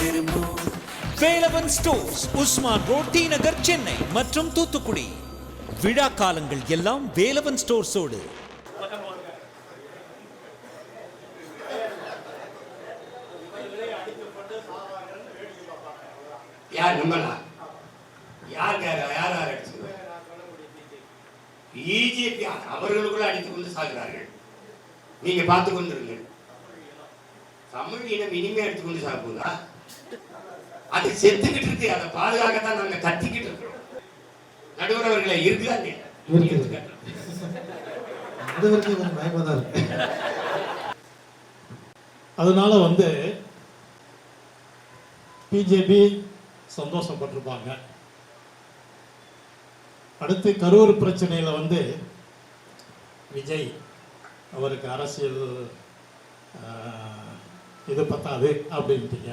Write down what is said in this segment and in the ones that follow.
விரும்பும். Velavan stores Usman road T Nagar Chennai மற்றும் தூத்துக்குடி. விழா காலங்கள் எல்லாம் வேலவன் ஸ்டோர்ஸோடு. யார் நம்பலாம் யார் யார் யார் யார் அடிச்சு பிஜேபி அவர்களுக்குள்ள அடித்துக் கொண்டு சாகிறார்கள். நீங்க பார்த்து கொண்டிருங்கள் தமிழ் இனம் இனிமே அடித்துக் கொண்டு சாப்பிடுதா? அது செத்துக்கிட்டு இருக்கு. அதை பாதுகாக்கத்தான் நாங்க கத்திக்கிட்டு இருக்கிறோம். நடுவர் அவர்களே இருக்குதா தான் அதனால வந்து பிஜேபி சந்தோஷப்பட்டிருப்பாங்க. அடுத்து கரூர் பிரச்சனையில வந்து விஜய் அவருக்கு அரசியல் இது பத்தாது அப்படின்ட்டீங்க.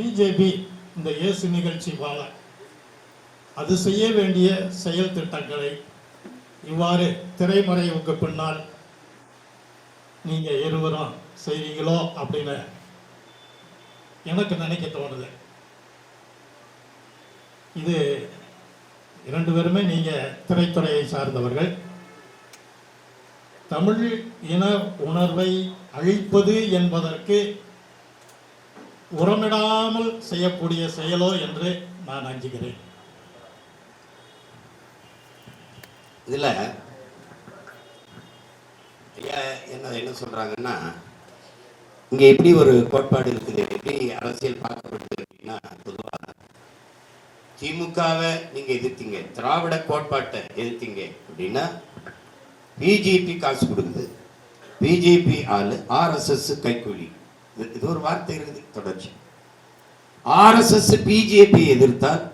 பிஜேபி இந்த இயேசு நிகழ்ச்சி வாழ அது செய்ய வேண்டிய செயல் திட்டங்களை இவ்வாறு திரைமறைவுக்கு பின்னால் நீங்க இருவரும் செய்வீங்களோ அப்படின்னு எனக்கு நினைக்க தோணுது. இது இரண்டு பேருமே நீங்க திரைத்துறையை சார்ந்தவர்கள். தமிழ் இன உணர்வை அழிப்பது என்பதற்கு உரமிடாமல் செய்யக்கூடிய செயலோ என்று நான் அஞ்சுகிறேன். இதில் ஐயா என்ன என்ன சொல்கிறாங்கன்னா இங்கே எப்படி ஒரு கோட்பாடு இருக்குது? எப்படி அரசியல் பார்க்கப்படுது அப்படின்னா பொதுவாக திமுகவை நீங்கள் எதிர்த்தீங்க திராவிட கோட்பாட்டை எதிர்த்தீங்க அப்படின்னா பிஜேபி காசு கொடுக்குது. பிஜேபி ஆளு ஆர்எஸ்எஸ் கைக்கூலி. இது- ஒரு வார்த்தை இருக்குது தொடர்ச்சி. ஆர்எஸ்எஸ் பிஜேபி எதிர்த்தால்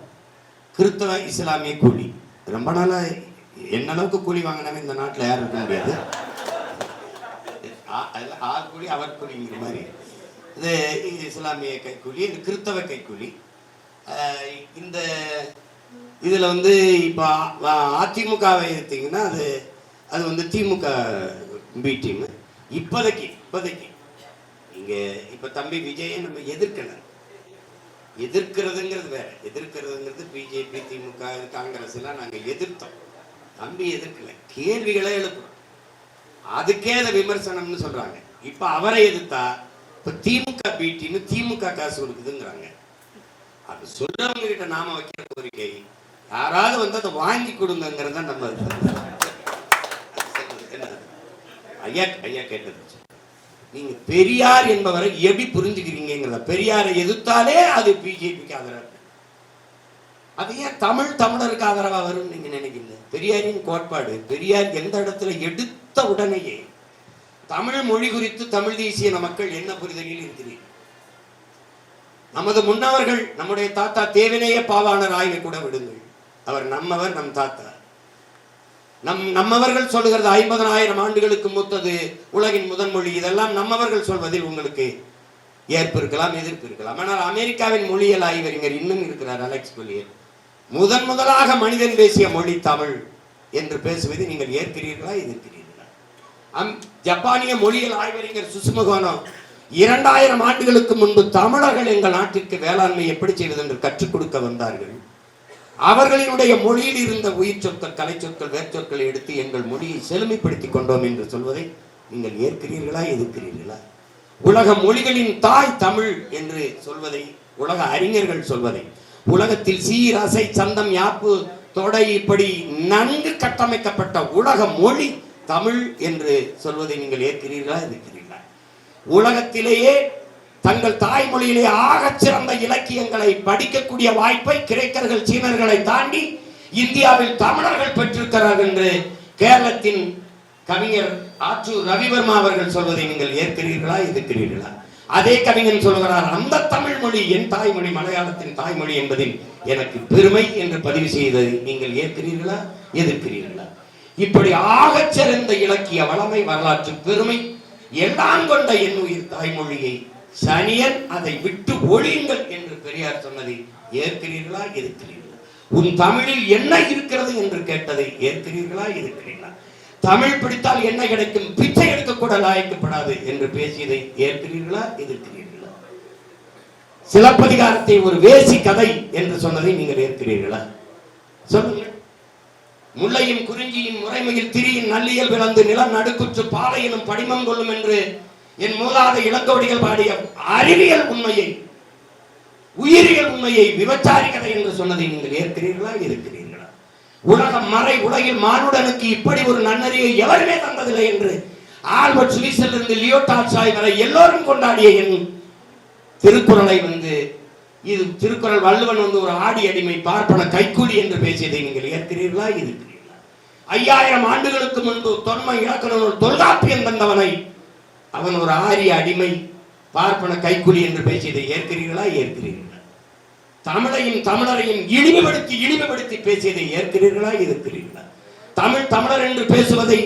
கிறிஸ்தவ இஸ்லாமிய கூலி. ரொம்ப நாளாக என்ன அளவுக்கு கூலி வாங்கினாவே இந்த நாட்டில் யாரும் இருக்க முடியாது. ஆ- அதுல ஆர் கூலி அவர் கூலிங்கிற மாதிரி. இது இஸ்லாமிய கைக்கூலி இது கிறிஸ்தவ கைக்கூலி இந்த இதில் வந்து இப்போ அதிமுகவை எடுத்தீங்கன்னா அது அது வந்து திமுக பி டீம். இப்போதைக்கு இப்போதைக்கு. இங்கே இப்போ தம்பி விஜயை நம்ம எதிர்க்கலை. எதிர்க்கிறதுங்கிறது வேற. எதிர்க்கிறதுங்கிறது பிஜேபி திமுக காங்கிரஸ் எல்லாம் நாங்கள் எதிர்த்தோம். தம்பி எதிர்க்கல. கேள்விகளை எழுப்புறோம். அதுக்கே அதை விமர்சனம்னு சொல்றாங்க. இப்ப அவரை எதிர்த்தா இப்ப திமுக பீட்டின்னு திமுக காசு கொடுக்குதுங்கிறாங்க. அது சொல்றவங்க கிட்ட நாம வைக்கிற கோரிக்கை யாராவது வந்து அதை வாங்கி கொடுங்கிறத நம்ம என்ன? ஐயா ஐயா கேட்டது. நீங்க பெரியார் என்பவரை எப்படி புரிஞ்சுக்கிறீங்கிறத பெரியாரை எதிர்த்தாலே அது பிஜேபிக்கு ஆதரவு அது ஏன் தமிழ் தமிழருக்கு ஆதரவாக வரும் நீங்க நினைக்கிறீங்க? பெரியாரின் கோட்பாடு பெரியார் எந்த இடத்துல எடுத்த உடனேயே தமிழ் மொழி குறித்து தமிழ் தேசிய மக்கள் என்ன புரிதலில் இருக்கிறீர்கள்? நமது முன்னவர்கள் நம்முடைய தாத்தா தேவினேய பாவாணர் ஆய்வை கூட விடுங்கள். அவர் நம்மவர் நம் தாத்தா. நம் நம்மவர்கள் சொல்லுகிறது ஐம்பதனாயிரம் ஆண்டுகளுக்கு மூத்தது உலகின் முதன் மொழி. இதெல்லாம் நம்மவர்கள் சொல்வதில் உங்களுக்கு ஏற்பு இருக்கலாம் எதிர்ப்பு இருக்கலாம். ஆனால் அமெரிக்காவின் மொழியியல் ஆய்வறிஞர் இன்னும் இருக்கிறார் அலெக்ஸ் கொலியர் முதன் முதலாக மனிதன் பேசிய மொழி தமிழ் என்று பேசுவதை நீங்கள் ஏற்கிறீர்களா எதிர்க்கிறீர்களா? அம் ஜப்பானிய மொழியியல் ஆய்வறிஞர் சுசுமுகானோ இரண்டாயிரம் ஆண்டுகளுக்கு முன்பு தமிழர்கள் எங்கள் நாட்டிற்கு வேளாண்மை எப்படி செய்வது என்று கற்றுக் கொடுக்க வந்தார்கள்? அவர்களினுடைய மொழியில் இருந்த உயிர் சொற்கள் கலை சொற்கள் வேர்ச்சொற்களை எடுத்து எங்கள் மொழியை செழுமைப்படுத்திக் கொண்டோம் என்று சொல்வதை நீங்கள் ஏற்கிறீர்களா எதிர்க்கிறீர்களா? உலக மொழிகளின் தாய் தமிழ் என்று சொல்வதை உலக அறிஞர்கள் சொல்வதை உலகத்தில் சீர் அசை சந்தம் யாப்பு தொடை இப்படி நன்கு கட்டமைக்கப்பட்ட உலக மொழி தமிழ் என்று சொல்வதை நீங்கள் ஏற்கிறீர்களா எதிர்க்கிறீர்களா? உலகத்திலேயே தங்கள் தாய்மொழியிலே ஆகச் சிறந்த இலக்கியங்களை படிக்கக்கூடிய வாய்ப்பை கிரேக்கர்கள் சீனர்களை தாண்டி இந்தியாவில் தமிழர்கள் பெற்றிருக்கிறார்கள் என்று கேரளத்தின் கவிஞர் ஆற்றூர் ரவிவர்மா அவர்கள் சொல்வதை நீங்கள் ஏற்கிறீர்களா எதிர்க்கிறீர்களா? அதே கவிஞன் சொல்கிறார் அந்த தமிழ் மொழி என் தாய்மொழி மலையாளத்தின் தாய்மொழி என்பதில் எனக்கு பெருமை என்று பதிவு செய்ததை நீங்கள் ஏற்கிறீர்களா எதிர்க்கிறீர்களா? இப்படி ஆகச் சிறந்த இலக்கிய வளமை வரலாற்று பெருமை எல்லாம் கொண்ட என் உயிர் தாய்மொழியை சனியன் அதை விட்டு ஒழியுங்கள் என்று பெரியார் சொன்னதை ஏற்கிறீர்களா இருக்கிறீர்களா உன் தமிழில் என்ன இருக்கிறது என்று கேட்டதை ஏற்கிறீர்களா எதிர்க்கிறீர்களா? தமிழ் பிடித்தால் என்ன கிடைக்கும்? பிச்சை எடுக்கக்கூட லாய்க்கப்படாது என்று பேசியதை ஏற்கிறீர்களா எதிர்க்கிறீர்களா? சிலப்பதிகாரத்தை ஒரு வேசி கதை என்று சொன்னதை நீங்கள் ஏற்கிறீர்களா? சொல்லுங்கள். முல்லையும் குறிஞ்சியின் முறைமையில் திரியின் நல்லியல் விளந்து நிலம் நடுக்குற்று பாலையிலும் படிமம் கொள்ளும் என்று என் மூலாத இளங்கோடிகள் பாடிய அறிவியல் உண்மையை உயிரியல் உண்மையை விபச்சாரி கதை என்று சொன்னதை நீங்கள் ஏற்கிறீர்களா? இருக்கிறீர்களா உலகம் மறை உலகில் மானுடனுக்கு இப்படி ஒரு நன்னறியை எவருமே தந்ததில்லை என்று ஆல்பர்ட் சுவிஸில் இருந்து லியோ டால்ஸ்டாய் வரை எல்லோரும் கொண்டாடிய என் திருக்குறளை வந்து இது திருக்குறள் வள்ளுவன் வந்து ஒரு ஆடி அடிமை பார்ப்பன கைக்கூலி என்று பேசியதை நீங்கள் ஏற்கிறீர்களா? இருக்கிறீர்களா ஐயாயிரம் ஆண்டுகளுக்கு முன்பு தொன்மை இலக்கண தொல்காப்பியம் தந்தவனை அவன் ஒரு ஆரிய அடிமை பார்ப்பன கைக்குலி என்று பேசியதை ஏற்கிறீர்களா? ஏற்கிறீர்களா. தமிழையும் தமிழரையும் இழிவுபடுத்தி இழிவுபடுத்தி பேசியதை ஏற்கிறீர்களா? இருக்கிறீர்களா தமிழ் தமிழர் என்று பேசுவதை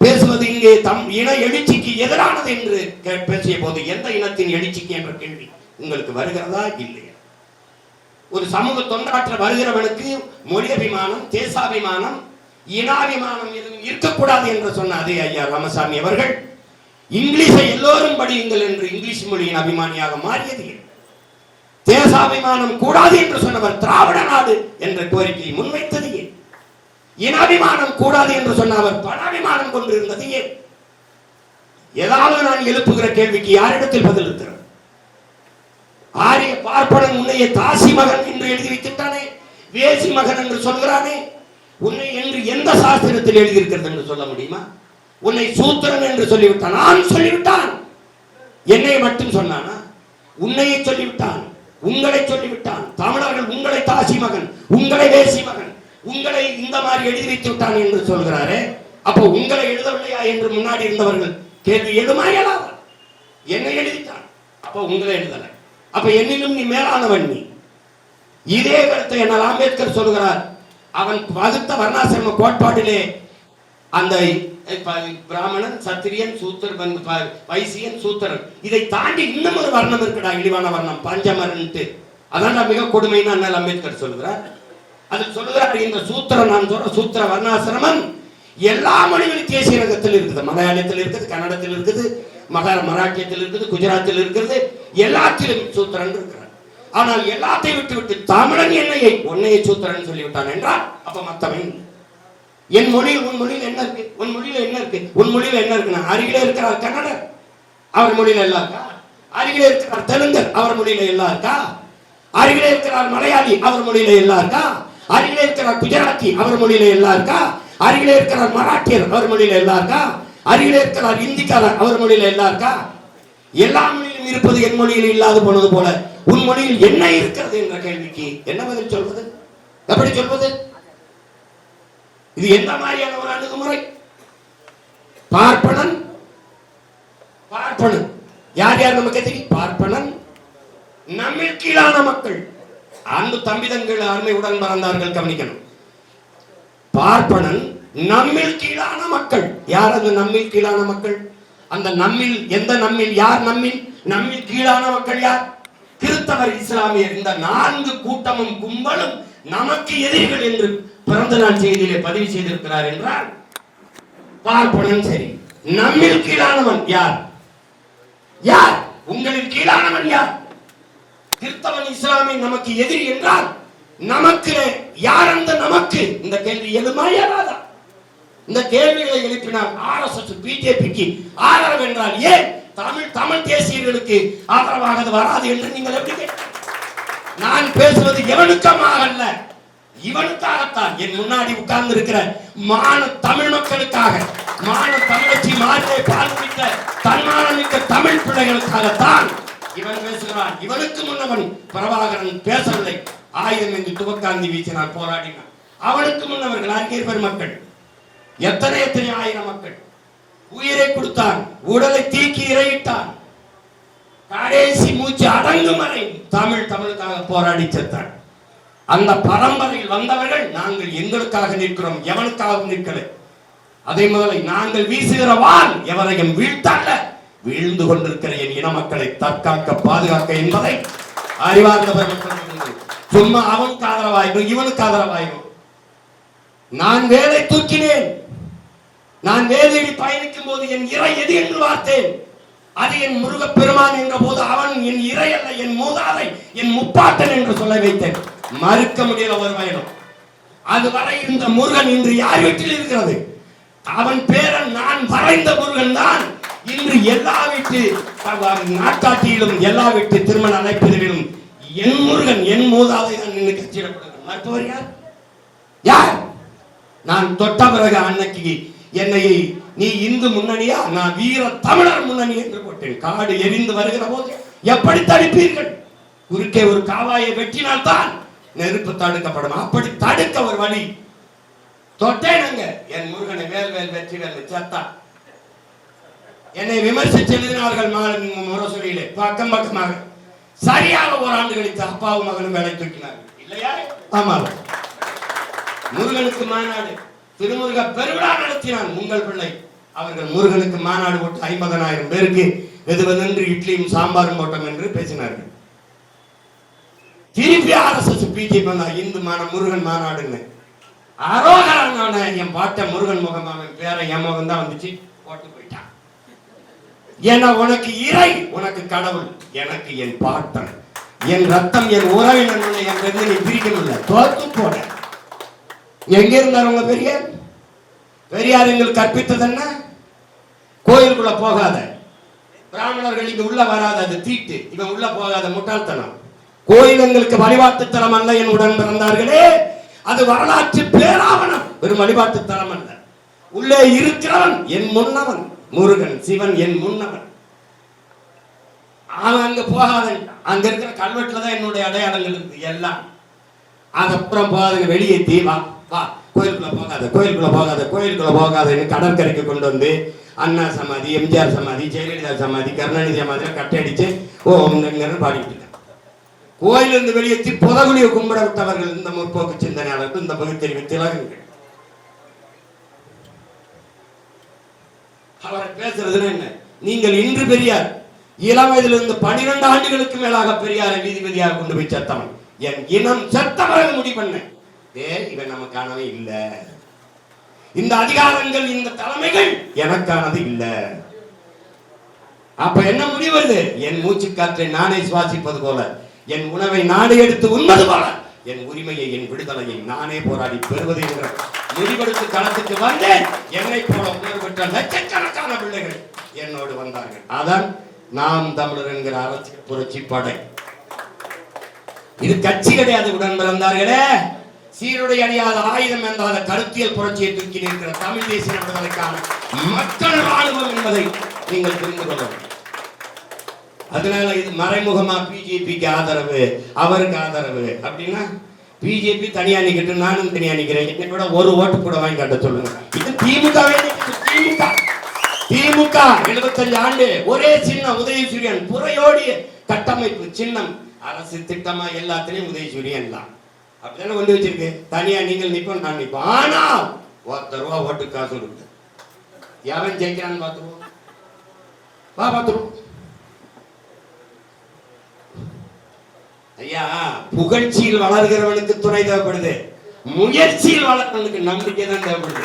பேசுவது இங்கே தம் இன எழுச்சிக்கு எதிரானது என்று கே- பேசிய போது எந்த இனத்தின் எழுச்சிக்கு என்ற கேள்வி உங்களுக்கு வருகிறதா? இல்லையா? ஒரு சமூக தொண்டாற்ற வருகிறவனுக்கு மொழியபிமானம் தேசாபிமானம் இனாபிமானம் எதுவும் இருக்கக்கூடாது என்று சொன்ன அதே ஐயா ராமசாமி அவர்கள் இங்கிலீஷை எல்லோரும் படியுங்கள் என்று இங்கிலீஷ் மொழியின் அபிமானியாக மாறியது ஏன்? தேசாபிமானம் கூடாது என்று சொன்னவர் திராவிட நாடு என்ற கோரிக்கையை முன்வைத்தது ஏன் இனாபிமானம் கூடாது என்று சொன்ன அவர் பணாபிமானம் கொண்டிருந்தது ஏன் ஏதாவது நான் எழுப்புகிற கேள்விக்கு யாரிடத்தில் பதில் ஆரிய பார்ப்பனன் உன்னைய தாசி மகன் என்று எழுதி வைத்துட்டானே வேசி மகன் என்று சொல்கிறானே உன்னை என்று எந்த சாஸ்திரத்தில் எழுதியிருக்கிறது என்று சொல்ல முடியுமா? உன்னை சூத்திரன் என்று சொல்லிவிட்டான். நான் சொல்லிவிட்டான். என்னை மட்டும் சொன்னானா? உன்னையே சொல்லிவிட்டான். உங்களை சொல்லிவிட்டான். தமிழர்கள் உங்களை தாசி மகன் உங்களை வேசி மகன் உங்களை இந்த மாதிரி எழுதி வைத்து விட்டான் என்று சொல்கிறாரே. அப்போ உங்களை எழுதவில்லையா என்று முன்னாடி இருந்தவர்கள் கேள்வி எழுமா இயலாதா என்னை எழுதிட்டான். அப்போ உங்களை எழுதலை. அப்ப என்னிலும் நீ மேலானவன் நீ. இதே கருத்தை என்ன அம்பேத்கர் சொல்கிறார். அவன் வகுத்த வர்ணாசிரம கோட்பாட்டிலே அந்த பிராமணன் சத்திரியன் சூத்திரன் ப- வைசியன் சூத்திரன். இதை தாண்டி இன்னும் ஒரு வர்ணம் இருக்குடா இழிவான வர்ணம் பஞ்சமரன்ட்டு அதான் மிக கொடுமைன்னு அண்ணல் அம்பேத்கர் சொல்லுகிறார். அது சொல்லுகிறார் இந்த சூத்திரன் நான் சொல்ற சூத்திர வர்ணாசிரமம் எல்லா மொழிகளும் தேசிய ரகத்தில் இருக்குது. மலையாளத்தில் இருக்குது கன்னடத்தில் இருக்குது மகா மராட்டியத்தில் இருக்குது குஜராத்தில் இருக்கிறது எல்லாத்திலும் சூத்திரன் இருக்கிறார். ஆனால் எல்லாத்தையும் விட்டு விட்டு தமிழன் என்னையை ஒன்னையை சூத்திரன் சொல்லிவிட்டான் என்றால் அப்ப மத்தவன் என் மொழியில் உன் மொழியில் என்ன இருக்கு? உன் மொழியில் என்ன இருக்கு? உன் மொழியில் என்ன இருக்குன்னா அருகிலே இருக்கிறார் கன்னடர். அவர் மொழியில எல்லாம் இருக்கா? அருகிலே இருக்கிறார் தெலுங்கர். அவர் மொழியில எல்லாம் இருக்கா? அருகிலே இருக்கிறார் மலையாளி. அவர் மொழியில எல்லாம் இருக்கா? அருகிலே இருக்கிறார் குஜராத்தி. அவர் மொழியில எல்லாம் இருக்கா? அருகிலே இருக்கிறார் மராட்டியர். அவர் மொழியில எல்லாம் இருக்கா? அருகிலே இருக்கிறார் இந்திக்காரர். அவர் மொழியில எல்லாம் இருக்கா? எல்லா மொழியிலும் இருப்பது என் மொழியில் இல்லாது போனது போல உன் மொழியில் என்ன இருக்கிறது என்ற கேள்விக்கு என்ன பதில் சொல்வது? எப்படி சொல்வது? இது எந்த மாதிரியான ஒரு அணுகுமுறை? பார்ப்பனன் பார்ப்பனன். யார் யார் நமக்கு தெரியும் பார்ப்பனன். நம்மில் கீழான மக்கள். அன்பு தம்பிதங்கள் அருமையுடன் மறந்தார்கள் கவனிக்கணும். பார்ப்பனன் நம்மில் கீழான மக்கள். யார் அந்த நம்மில் கீழான மக்கள்? அந்த நம்மில் எந்த நம்மில் யார் நம்மில்? நம்மில் கீழான மக்கள் யார்? கிறிஸ்தவர் இஸ்லாமியர். இந்த நான்கு கூட்டமும் கும்பலும் நமக்கு எதிரிகள் என்று பிறந்த நாள் செய்தியிலே பதிவு செய்திருக்கிறார் என்றால் பார்ப்பனன் சரி. நம்மில் கீழானவன் யார்? யார்? உங்களில் கீழானவன் யார்? கிறிஸ்தவன் இஸ்லாமி நமக்கு எதிரி என்றால் நமக்கு யார் அந்த நமக்கு? இந்த கேள்வி எழுமா ஏறாதா இந்த கேள்விகளை எழுப்பினால் ஆர்எஸ்எஸ் பிஜேபிக்கு ஆதரவு என்றால் ஏன்? தமிழ் தமிழ் தேசியர்களுக்கு ஆதரவானது வராது என்று நீங்கள் எப்படி நான் பேசுவது எவனுக்கமாக அல்ல இவனுக்காகத்தான் என் முன்னாடி உட்கார்ந்து இருக்கிற மான தமிழ் மக்களுக்காக மான தமிழச்சி மாறியை பால் குடித்த தன்மானமிக்க தமிழ் பிள்ளைகளுக்காகத்தான் இவன் பேசுகிறான். இவனுக்கு முன்னவன் பிரபாகரன் பேசவில்லை. ஆயுதம் என்று துவக்காந்தி வீசினான் போராடினான். அவனுக்கு முன்னவர்கள் அறிஞர் பெருமக்கள் எத்தனை எத்தனை ஆயிரம் மக்கள். உயிரை கொடுத்தான் உடலை தீக்கி இறையிட்டான். கடைசி மூச்சு அடங்கும் வரை தமிழ் தமிழுக்காக போராடி செத்தான். அந்த பரம்பரையில் வந்தவர்கள் நாங்கள் எங்களுக்காக நிற்கிறோம் எவனுக்காக நிற்கல. அதே முதலை நாங்கள் வீசுகிற வால் எவரையும் வீழ்த்தல்ல. வீழ்ந்து கொண்டிருக்கிற என் இன மக்களை தற்காக்க பாதுகாக்க என்பதை அறிவார்ந்தவர்கள் சும்மா அவனுக்கு ஆதரவாயிரும் இவனுக்கு ஆதரவாயிரும் நான் வேலை தூக்கினேன். நான் வேலையில் பயணிக்கும் போது என் இறை எது என்று பார்த்தேன். அது என் முருகப் பெருமான் என்ற போது அவன் என் இறை அல்ல என் மூதாதை என் முப்பாட்டன் என்று சொல்ல வைத்தேன். மறுக்க முடியல ஒரு பயணம். அதுவரை இருந்த முருகன் இன்று யார் வீட்டில் இருக்கிறது? அவன் பேரன் நான் வரைந்த முருகன் தான். இன்று எல்லா வீட்டு நாட்டாட்சியிலும் எல்லா வீட்டு திருமண அழைப்பிதழிலும் என் முருகன் என் மூதாதை நான் நின்று கட்சியிடப்படுகிறான் மருத்துவர் யார்? யார்? நான் தொட்ட பிறகு அன்னைக்கு என்னை நீ இந்து முன்னணியா? நான் வீர தமிழர் முன்னணி என்று போட்டேன். காடு எரிந்து வருகிற போது எப்படி தடுப்பீர்கள்? குறுக்கே ஒரு காவாயை வெட்டினால் தான் நெருப்பு தடுக்கப்படும். அப்படி தடுக்க ஒரு வழி. தொட்டேனுங்க. என் முருகனை வேல் வேல் வெற்றிவேல் செத்தான் என்னை விமர்சித்து எழுதினார்கள் மா- முரசொலியிலே. பக்கம் பக்கமாக. சரியாக ஒரு ஆண்டு கழித்து அப்பாவும் மகனும் வேலை தூக்கினார்கள். இல்லையா? ஆமா. முருகனுக்கு மாநாடு. திருமுருக பெருவிழா நடத்தினான். உங்கள் பிள்ளை. அவர்கள் முருகனுக்கு மாநாடு போட்டு ஐம்பதனாயிரம் பேருக்கு வெதுவென்று இட்லியும் சாம்பாரும் போட்டோம் என்று பேசினார்கள். திருப்பி ஆர்எஸ்எஸ் பிஜேபி வந்தா இந்து மான முருகன் மாநாடுன்னு. அரோகரான என் பாட்ட முருகன் முகம் அவன் பேர என் முகம் தான் வந்துச்சு. போட்டு போயிட்டான். ஏன்னா உனக்கு இறை உனக்கு கடவுள் எனக்கு என் பாட்டன். என் ரத்தம் என் உறவினன் என் இருந்து நீ பிரிக்க முடியல தோத்து போன. எங்க இருந்தார் உங்க பெரியார்? பெரியார் எங்களுக்கு கற்பித்தது என்ன? கோயிலுக்குள்ள போகாத. பிராமணர்கள் இங்க உள்ள வராத அது தீட்டு. இவன் உள்ள போகாத முட்டாள்தனம். கோயில் எங்களுக்கு வழிபாட்டு தலம் அல்ல என் உடன் பிறந்தார்களே. அது வரலாற்று பேராவணம். வெறும் வழிபாட்டு தலம் அல்ல. உள்ளே இருக்கிறவன் என் முன்னவன் முருகன் சிவன் என் முன்னவன். அவன் அங்க போகாதன் அங்க இருக்கிற கல்வெட்டுல தான் என்னுடைய அடையாளங்கள் இருக்கு எல்லாம். அதுக்கப்புறம் போகாதுங்க வெளியே வா வா. கோயிலுக்குள்ள போகாத கோயிலுக்குள்ள போகாத கோயிலுக்குள்ள போகாதன்னு கடற்கரைக்கு கொண்டு வந்து அண்ணா சமாதி எம்ஜிஆர் சமாதி ஜெயலலிதா சமாதி கருணாநிதி சமாதி கட்டடிச்சு ஓம் பாடிட்டு கோயிலிருந்து வெளியேற்றி புதகுலியை கும்பிட விட்டவர்கள் இந்த முற்போக்கு சிந்தனையாளர்கள் இந்த பகுத்தறிவு திலகங்கள். அவரை பேசுறதுன்னு என்ன? நீங்கள் இன்று பெரியார் இளம் வயதிலிருந்து பனிரெண்டு ஆண்டுகளுக்கு மேலாக பெரியாரை வீதிபதியாக கொண்டு போய் செத்தவன். என் இனம் செத்த பிறகு முடிவு பண்ணேன் ஏ இவன் நமக்கானவே இல்லை. இந்த அதிகாரங்கள் இந்த தலைமைகள் எனக்கானது இல்லை. அப்ப என்ன முடிவு என் மூச்சு காற்றை நானே சுவாசிப்பது போல. என் உணவை நானே எடுத்து உண்பது என் உரிமையை என் விடுதலையை நானே போராடி பெறுவது என்ற முடிவெடுத்து களத்துக்கு வந்தேன். என்னை போல உணர்வு பெற்ற லட்சக்கணக்கான பிள்ளைகள் என்னோடு வந்தார்கள். அதான் நாம் தமிழர் என்கிற அரசியல் புரட்சி படை. இது கட்சி கிடையாது உடன் பிறந்தார்களே. சீருடை அணியாத ஆயுதம் என்றாத கருத்தியல் புரட்சியை தூக்கி நிற்கிற தமிழ் தேசிய விடுதலைக்கான மக்கள் ராணுவம் என்பதை நீங்கள் புரிந்து கொள்ள வேண்டும். அதனால இது மறைமுகமா பிஜேபிக்கு ஆதரவு அவருக்கு ஆதரவு. அப்படின்னா பிஜேபி தனியா நிக்கட்டு நானும் தனியா நிக்கிறேன். என்னை விட ஒரு ஓட்டு கூட வாங்கி காட்ட சொல்லுங்க. இது திமுக திமுக. திமுக 75 ஆண்டு ஒரே சின்னம் உதயசூரியன். புறையோடிய கட்டமைப்பு சின்னம். அரசு திட்டமா எல்லாத்துலயும் உதயசூரியன் தான். அப்படிதானே கொண்டு வச்சிருக்கு. தனியா நீங்கள் நிப்போம் நான் நிப்போம். ஆனா ஒருத்தர் ரூபா ஓட்டு காசு கொடுத்து எவன் ஜெயிக்கிறான்னு பார்த்துருவோம். வா பார்த்துருவோம். ஐயா புகழ்ச்சியில் வளர்கிறவனுக்கு துணை தேவைப்படுது. முயற்சியில் வளர்றவனுக்கு நம்பிக்கை தான் தேவைப்படுது.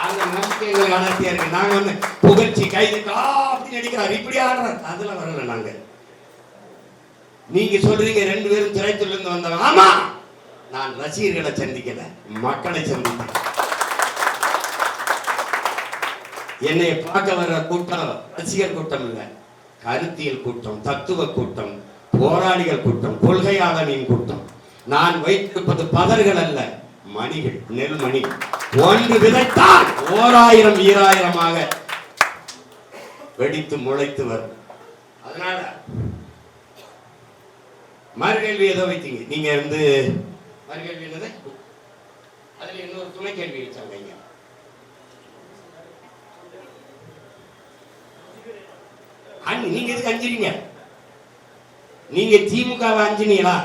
அந்த நம்பிக்கை எங்களுக்கு இருக்கு. நாங்க வந்து புகழ்ச்சி கைது கா அப்படின்னு அடிக்கிறார். இப்படி ஆடுறார். அதுல வரல நாங்க. நீங்க சொல்றீங்க ரெண்டு பேரும் துறைத்துல இருந்து வந்தவங்க. ஆமா! நான் ரசிகர்களை சந்திக்கல மக்களை சந்திக்கிறேன் என்னை பார்க்க வர்ற கூட்டம் ரசிகர் கூட்டம் இல்லை கருத்தியல் கூட்டம் தத்துவ கூட்டம். போராளிகள் கூட்டம் கொள்கையாளனின் கூட்டம். நான் வைத்திருப்பது பதர்கள் அல்ல மணிகள் நெல் மணி ஒன்று விதைத்தால் ஓராயிரம் ஈராயிரமாக வெடித்து முளைத்து வரும். அதனால மறுகேள்வி ஏதோ வைத்தீங்க. நீங்க வந்து மறுகேள்வி என்னது? அதுல இன்னொரு துணை கேள்வி வச்சாங்க இங்க. நீங்க எதுக்கு அஞ்சிருங்க நீங்க திமுக அஞ்சினீங்களா?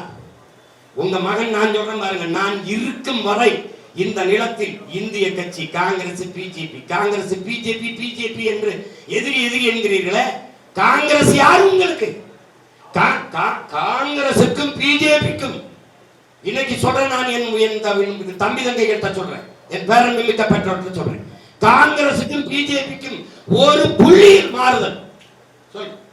உங்க மகன் நான் சொல்றேன் பாருங்க நான் இருக்கும் வரை இந்த நிலத்தில் இந்திய கட்சி Congress BJP Congress BJP BJP என்று எதிரி எதிரி என்கிறீர்களே காங்கிரஸ் யார் உங்களுக்கு? கா- கா- காங்கிரசுக்கும் பிஜேபிக்கும். இன்னைக்கு சொல்றேன் நான் என் என் தம்பி தங்கை கிட்ட சொல்றேன். என் பேரன் மிக்க பெற்றோர்கிட்ட சொல்றேன். காங்கிரசுக்கும் பிஜேபிக்கும் ஒரு புள்ளியில் மாறுதல். சொல்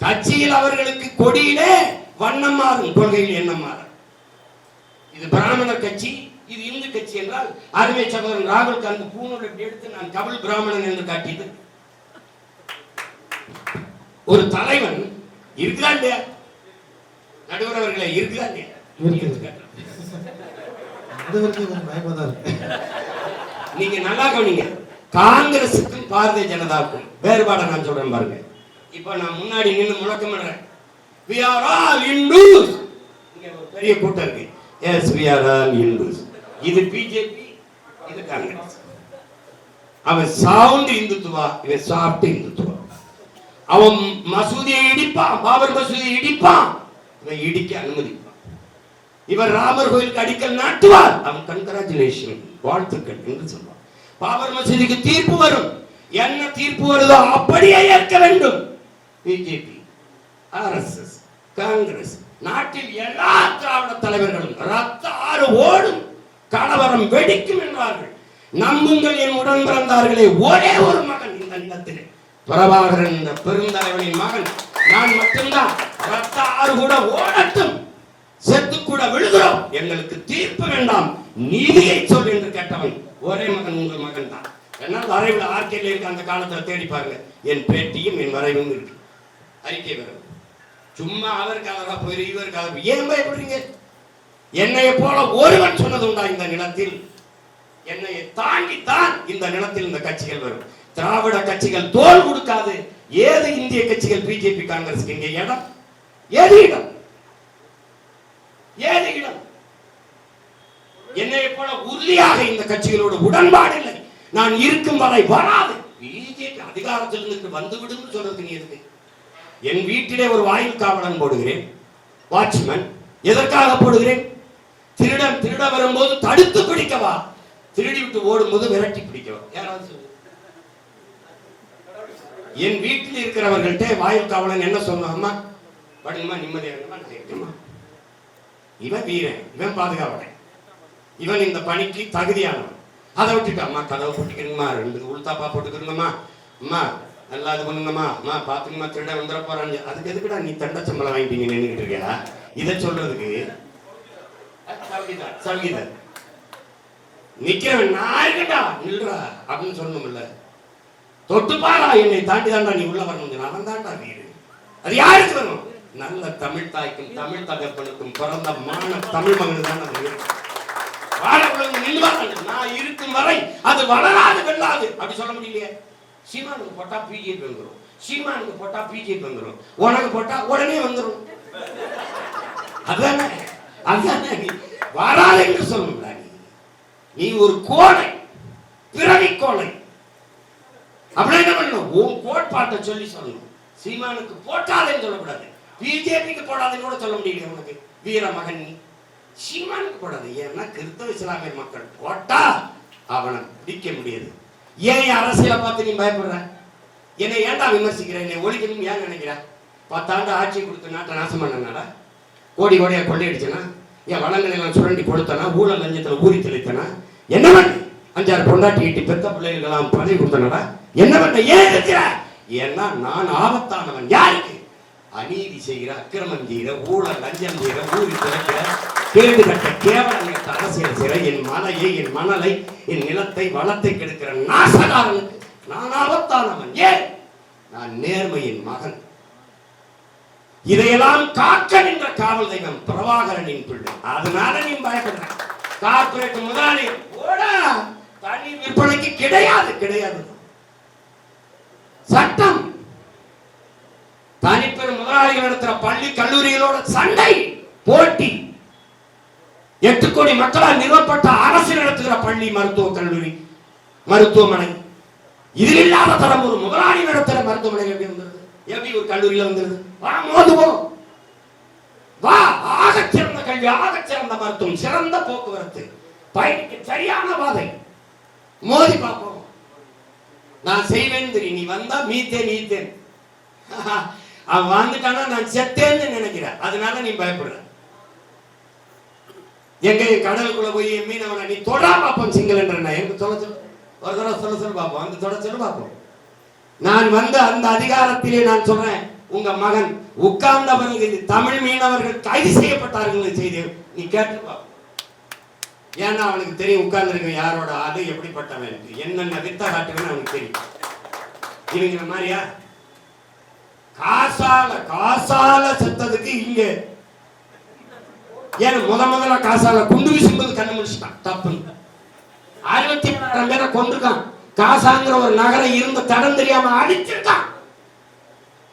கட்சியில் அவர்களுக்கு கொடியிலே வண்ணம் மாறும் கொள்கையில் எண்ணம் மாறும். இது பிராமணர் கட்சி இது இந்து கட்சி என்றால் அருமை சகோதரன் ராகுல் காந்தி இப்படி எடுத்து நான் கபில் பிராமணன் என்று காட்டியது. ஒரு தலைவன் இருக்குதா இல்லையா? நடுவர் அவர்களே இருக்குதா இல்லையா? நீங்க நல்லா கவனிங்க காங்கிரசுக்கும் பாரதிய ஜனதாவுக்கும் வேறுபாடை நான் சொல்றேன் பாருங்க. இப்ப நான் முன்னாடி நின்று முழக்கம் வி ஆர் ஆல் இண்டூஸ் இங்க ஒரு பெரிய கூட்டம் இருக்கு. Yes we are all Hindus இது பிஜேபி இது காங்கிரஸ். அவன் சவுண்ட் இந்துத்துவா இவன் சாப்பிட்டு இந்துத்துவா. அவன் மசூதியை இடிப்பான் பாபர் மசூதியை இடிப்பான். இவன் இடிக்க அனுமதிப்பான். இவர் ராமர் கோயிலுக்கு அடிக்கல் நாட்டுவார். அவன் கங்கராச்சுலேஷன் வாழ்த்துக்கள் என்று சொல்வான். பாபர் மசூதிக்கு தீர்ப்பு வரும். என்ன தீர்ப்பு வருதோ அப்படியே ஏற்க வேண்டும். பிஜேபி ஆர்எஸ்எஸ் காங்கிரஸ் நாட்டில் எல்லா திராவிட தலைவர்களும் ரத்த ஆறு ஓடும் கலவரம் வெடிக்கும் என்றார்கள். நம்புங்கள் என் உடன் பிறந்தார்களே ஒரே ஒரு மகன் இந்த நிலத்திலே. பிரபாகரன் இந்த பெருந்தலைவனின் மகன். நான் மட்டும்தான். ரத்த ஆறு கூட ஓடட்டும். செத்து கூட விழுகிறோம். எங்களுக்கு தீர்ப்பு வேண்டாம். நீதியை சொல் என்று கேட்டவன் ஒரே மகன் உங்கள் மகன் தான் என்னால் வரைவில் ஆர்கேல இருக்க அந்த காலத்தில் தேடி பாருங்க. என் பேட்டியும் என் வரைவும் இருக்கு. அறிக்கை வரும். சும்மா அவருக்கு அழகா போயிரு இவருக்கு அழகா ஏன் பயப்படுறீங்க? என்னைய போல ஒருவன் சொன்னது உண்டா இந்த நிலத்தில்? என்னையை தாண்டித்தான் இந்த நிலத்தில் இந்த கட்சிகள் வரும். திராவிட கட்சிகள் தோல் கொடுக்காது. ஏது இந்திய கட்சிகள் பிஜேபி காங்கிரஸ் இங்க இடம். ஏது இடம்? ஏது இடம்? என்னை போல உறுதியாக இந்த கட்சிகளோடு உடன்பாடு இல்லை. நான் இருக்கும் வரை வராது. பிஜேபி அதிகாரத்தில் இருந்து வந்து விடுன்னு சொல்றது நீ இருக்கு என் வீட்டிலே ஒரு வாயில் காவலன் போடுகிறேன். வாட்ச்மேன் எதற்காக போடுகிறேன்? திருடன் திருட வரும்போது தடுத்து பிடிக்கவா திருடி விட்டு ஓடும்போது விரட்டி பிடிக்கவா யாராவது சொல்லு. என் வீட்டில் இருக்கிறவர்கள்ட்ட வாயில் காவலன் என்ன சொன்னான் படுங்கம்மா நிம்மதியா நான் இவன் வீரன் இவன் பாதுகாவலன். இவன் இந்த பணிக்கு தகுதியானவன். அதை விட்டுட்டு அம்மா கதவை போட்டுக்கணுமா ரெண்டு உள்தாப்பா போட்டுக்கிறீங்கம்மா அம்மா நல்லா இது பண்ணுங்கம்மா அம்மா பாத்துங்கம்மா திருட வந்துட போறாங்க அதுக்கு எதுக்குடா நீ தண்ட சம்பளம் வாங்கிட்டீங்க நின்றுட்டு இருக்கியா? இதை சொல்றதுக்கு சங்கீதா நிக்கிறவன் நான் இருக்கட்டா? நில்றா அப்படின்னு சொல்லணும்ல. தொட்டு பாரா என்னை தாண்டி தாண்டா நீ உள்ள வரணும் அவன் தாண்டா வீடு. அது யாருக்கு வரும்? நல்ல தமிழ் தாய்க்கும் தமிழ் தகப்பனுக்கும் பிறந்த மான தமிழ் மகன் தான் அது வீடு. வாழ உலகம் நில்வார்கள் நான் இருக்கும் வரை அது வளராது வெல்லாது. அப்படி சொல்ல முடியலையே. சீமானுக்கு போட்டா பிஜேபி வந்துரும். சீமானுக்கு போட்டா பிஜேபி வந்துரும். உனக்கு போட்டா உடனே வந்துரும். அதானே? அதானே? நீ வராது என்று சொல்லுங்களா நீ. நீ ஒரு கோடை பிறவி கோடை. அப்படின்னா என்ன பண்ணணும் உன் கோட்பாட்டை சொல்லி சொல்லணும். சீமானுக்கு போட்டாதேன்னு சொல்லக்கூடாது. பிஜேபிக்கு போடாதேன்னு கூட சொல்ல முடியல உனக்கு. வீர மகன் நீ. சீமானுக்கு போடாது. ஏன்னா கிறிஸ்தவ இஸ்லாமிய மக்கள் போட்டா அவனை பிடிக்க முடியாது. ஏன் அரசியலை பார்த்து நீ பயப்படுற? என்னை ஏன்டா விமர்சிக்கிற? என்னை ஒழிக்கணும் ஏன் நினைக்கிற? பத்தாண்டு ஆட்சி கொடுத்து நாட்டை நாசம் பண்ணனாடா? கோடி கோடியா கொள்ளையடிச்சனா? என் வளங்களை எல்லாம் சுரண்டி கொடுத்தனா? ஊழல் லஞ்சத்தில் ஊறி தெளித்தனா? என்ன பண்ண? அஞ்சாறு பொண்டாட்டி ஈட்டி பெத்த பிள்ளைகளெல்லாம் பதவி கொடுத்தனடா? என்ன பண்ண? ஏன் இருக்கிற ஏன்னா நான் ஆபத்தானவன். யாருக்கு? அநீதி செய்கிற அக்கிரமம் செய்கிற ஊழல் லஞ்சம் செய்கிற ஊறி திறக்கிற கேடு கட்ட கேவலம் அரசியல் செய்கிற என் மலையை என் மணலை என் நிலத்தை வளத்தை கெடுக்கிற நாசகாரனுக்கு நான் ஆபத்தானவன். ஏன்? நான் நேர்மையின் மகன். இதையெல்லாம் காக்க நின்ற காவல் தெய்வம் பிரபாகரனின் பிள்ளை. அதனால நீ பயப்படுற. கார்பரேட் முதலாளி கூட தண்ணீர் விற்பனைக்கு கிடையாது கிடையாது. சட்டம் தனிப்பெரும் முதலாளிகள் நடத்துற பள்ளி கல்லூரிகளோட சண்டை போட்டி. எட்டு கோடி மக்களால் நிறுவப்பட்ட அரசு நடத்துகிற பள்ளி மருத்துவ கல்லூரி மருத்துவமனை. இதில் இல்லாத தரம் ஒரு முதலாளி நடத்துகிற மருத்துவமனை எப்படி வந்தது எப்படி ஒரு கல்லூரியில வந்தது வா மோதுவோம் வா ஆக சிறந்த கல்வி ஆக சிறந்த மருத்துவம் சிறந்த போக்குவரத்து. பயணிக்கு சரியான பாதை. மோதி பார்ப்போம். நான் செய்வேன் தெரியும். நீ வந்தா மீத்தேன் ஈத்தேன் அவன் வந்துட்டானா நான் செத்தேன்னு நினைக்கிறேன். அதனால நீ பயப்படுற. எங்க கடலுக்குள்ள போய் மீனவனை நீ தொடா பார்ப்போம் சிங்களன்றன எங்க சொல்ல சொல்லு ஒரு தடவை சொல்ல சொல்லு பார்ப்போம். அந்த தொட சொல்லு பார்ப்போம். நான் வந்த அந்த அதிகாரத்திலே நான் சொல்றேன் உங்க மகன் உட்கார்ந்தவர்கள் பிறகு தமிழ் மீனவர்கள் கைது செய்யப்பட்டார்கள் செய்தி நீ கேட்டு பார்ப்போம். ஏன்னா அவனுக்கு தெரியும் உட்கார்ந்துருக்க யாரோட ஆளு எப்படிப்பட்டவன் என்னென்ன வித்த காட்டுன்னு அவனுக்கு தெரியும். இவங்க மாதிரியா? காசால காசால செத்ததுக்கு இங்க. ஏன் முத முதல்ல காசால குண்டு வீசும்போது கண்ணு முடிச்சுட்டான் தப்புன்னு. அறுபத்தி ஏழாயிரம் பேரை கொண்டிருக்கான் காசாங்கிற ஒரு நகரம் இருந்த தடம் தெரியாம அடிச்சிருக்கான்.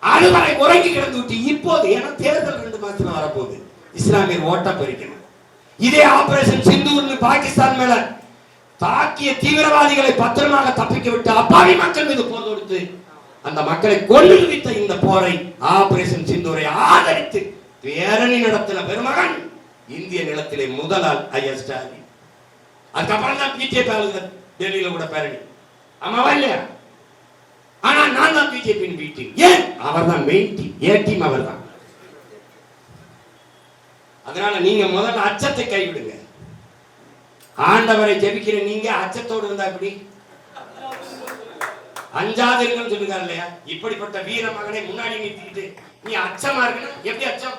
அதுவரை உறங்கி கிடந்து விட்டு இப்போது ஏன்னா தேர்தல் ரெண்டு மாசத்துல வரப்போகுது. இஸ்லாமியர் ஓட்ட பறிக்கணும் இதே ஆபரேஷன் சிந்தூர்னு பாகிஸ்தான் மேல தாக்கிய தீவிரவாதிகளை பத்திரமாக தப்பிக்க விட்டு அப்பாவி மக்கள் மீது போர் கொடுத்து அந்த மக்களை கொண்டு குவித்த இந்த போரை ஆபரேஷன் சிந்தூரை ஆதரித்து பேரணி நடத்தின பெருமகன் இந்திய நிலத்திலே முதலால் ஐயர் ஸ்டாலின். அதுக்கப்புறம் தான் பிஜேபி ஆளுநர் டெல்லியில கூட பேரணி. ஆமாவா இல்லையா? ஆனா நான் தான் பிஜேபியின் பி ஏன் அவர் தான் மெயின் டீம் ஏ டீம் அவர் தான் அதனால நீங்க முதல்ல அச்சத்தை கைவிடுங்க. ஆண்டவரை ஜெபிக்கிற நீங்க அச்சத்தோடு இருந்தா எப்படி? அஞ்சாதீர்கள் சொல்லுங்க இல்லையா? இப்படிப்பட்ட வீர மகனை முன்னாடி நிறுத்திக்கிட்டு நீ அச்சமா இருக்கணும்? எப்படி அச்சம்?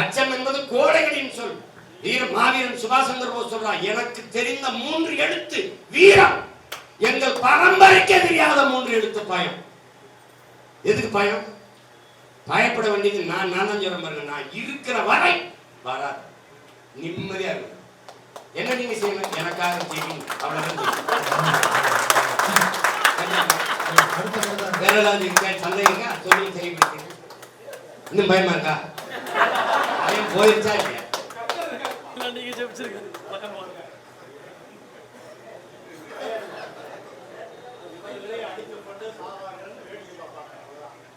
அச்சம் என்பது கோடைகளின் சொல். வீர மாவீரன் சுபாஷ் சந்திர போஸ் சொல்றான் எனக்கு தெரிந்த மூன்று எழுத்து வீரம். எங்கள் பரம்பரைக்கே தெரியாத மூன்று எழுத்து பயம். எதுக்கு பயம்? பயப்பட வேண்டியது நான் நான் தான் சொல்றேன் பாருங்க. நான் இருக்கிற வரை வராது. நிம்மதியா இருக்கும் என்ன நீங்க செய்யணும்? எனக்காக செய்வீங்க. அவ்வளவுதான். செய்யணும். வேற ஏதாவது இருக்கா சந்தேகம் இருக்கா சொல்லி செய்ய இன்னும் பயமா இருக்கா போயிருச்சா இல்லையா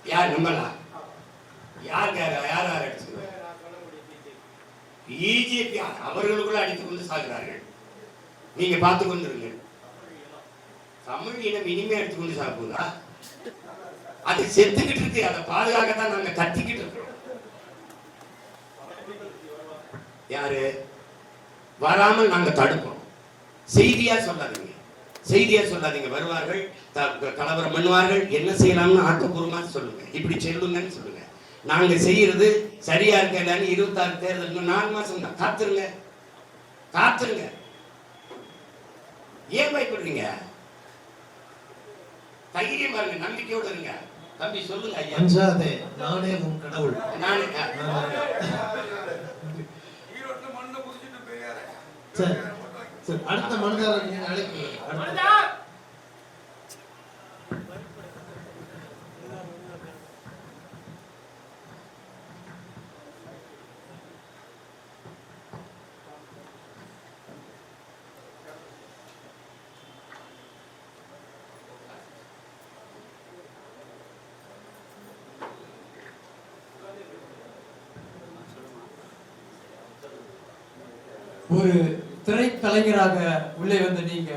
யார் நம்பலாம் யார் யார் யார் யார் அடிச்சுக்கிறார் அவர்களுக்குள்ள அடித்துக் கொண்டு சாகிறார்கள் நீங்க பார்த்து கொண்டிருங்க. தமிழ் இனம் இனிமே எடுத்துக்கொண்டு சாப்பிடுதா அது செத்துக்கிட்டு இருக்கு. அதை பாதுகாக்க தான் நாங்க கத்திக்கிட்டு இருக்கிறோம். யாரு? வராமல் நாங்க தடுப்போம். செய்தியா சொல்லாதீங்க. செய்தியா சொல்லாதீங்க. வருவார்கள் கலவரம் பண்ணுவார்கள். என்ன செய்யலாம்னு ஆக்கப்பூர்வமா சொல்லுங்க. இப்படி சொல்லுங்கன்னு சொல்லுங்க. நாங்க செய்யறது சரியா இருக்க இல்லைன்னு இருபத்தாறு தேர்தல் இன்னும் நாலு மாசம் தான். காத்துருங்க. காத்துருங்க. ஏன் பயப்படுறீங்க? தைரியம் பாருங்க நம்பிக்கையோட இருங்க. தம்பி சொல்லுங்க ஐயா. அஞ்சாதே நானே உன் கடவுள். நானு சரி சரி அடுத்த மனிதரை நீங்க அழைப்பு ஒரு திரைக்கலைஞராக உள்ளே வந்த நீங்க